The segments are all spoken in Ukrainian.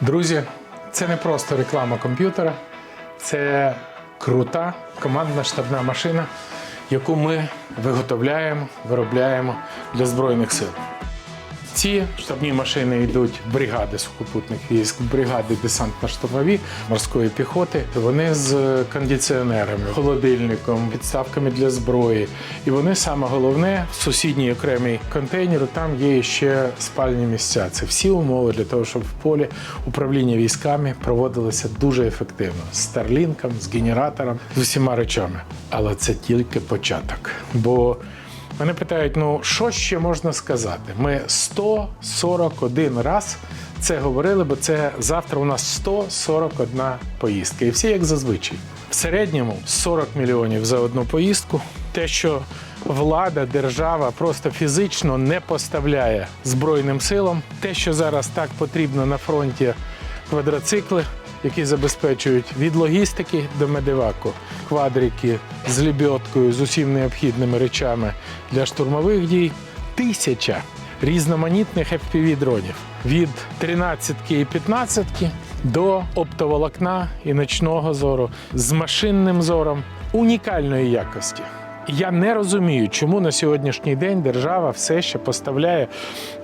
Друзі, це не просто реклама комп'ютера, це крута командна штабна машина, яку ми виготовляємо, виробляємо для Збройних сил. Ці штабні машини йдуть бригади сухопутних військ, бригади десантно-штурмові морської піхоти. Вони з кондиціонерами, холодильником, підставками для зброї. І вони саме головне в сусідній окремий контейнер. Там є ще спальні місця. Це всі умови для того, щоб в полі управління військами проводилося дуже ефективно з старлінком, з генератором, з усіма речами. Але це тільки початок. Бо Мене питають: ну що ще можна сказати? Ми 141 раз це говорили, бо це завтра у нас 141 поїздка. І всі як зазвичай. В середньому 40 мільйонів за одну поїздку. Те, що влада, держава просто фізично не поставляє Збройним силам, те, що зараз так потрібно на фронті квадроцикли, які забезпечують від логістики до медиваку, квадрики з лебідкою, з усім необхідними речами для штурмових дій. Тисяча різноманітних FPV-дронів від 13 і 15 до оптоволокна і ночного зору з машинним зором унікальної якості. Я не розумію, чому на сьогоднішній день держава все ще поставляє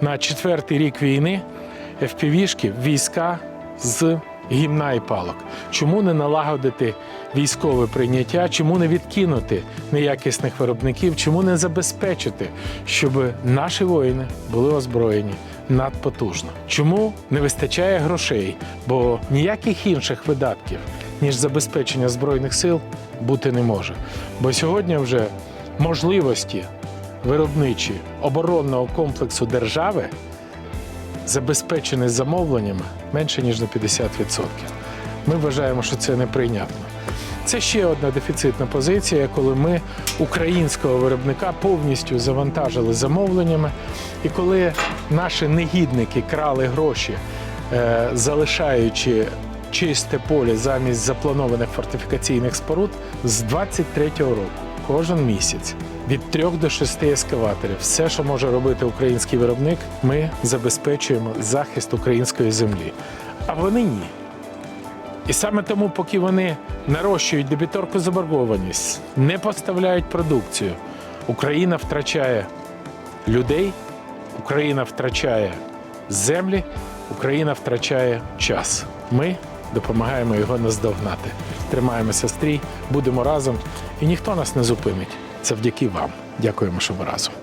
на четвертий рік війни FPV-шки війська з гімна і палок. Чому не налагодити військове прийняття? Чому не відкинути неякісних виробників? Чому не забезпечити, щоб наші воїни були озброєні надпотужно? Чому не вистачає грошей? Бо ніяких інших видатків, ніж забезпечення збройних сил, бути не може. Бо сьогодні вже можливості виробничі оборонного комплексу держави забезпечений замовленнями менше ніж на 50%. Ми вважаємо, що це неприйнятно. Це ще одна дефіцитна позиція, коли ми українського виробника повністю завантажили замовленнями, і коли наші негідники крали гроші, е, залишаючи чисте поле замість запланованих фортифікаційних споруд з 23-го року, кожен місяць. Від трьох до шести ескаваторів, все, що може робити український виробник, ми забезпечуємо захист української землі. А вони ні. І саме тому, поки вони нарощують дебіторку заборгованість, не поставляють продукцію, Україна втрачає людей, Україна втрачає землі, Україна втрачає час. Ми допомагаємо його наздогнати. Тримаємося стрій, будемо разом, і ніхто нас не зупинить. Завдяки вам. Дякуємо, що ви разом.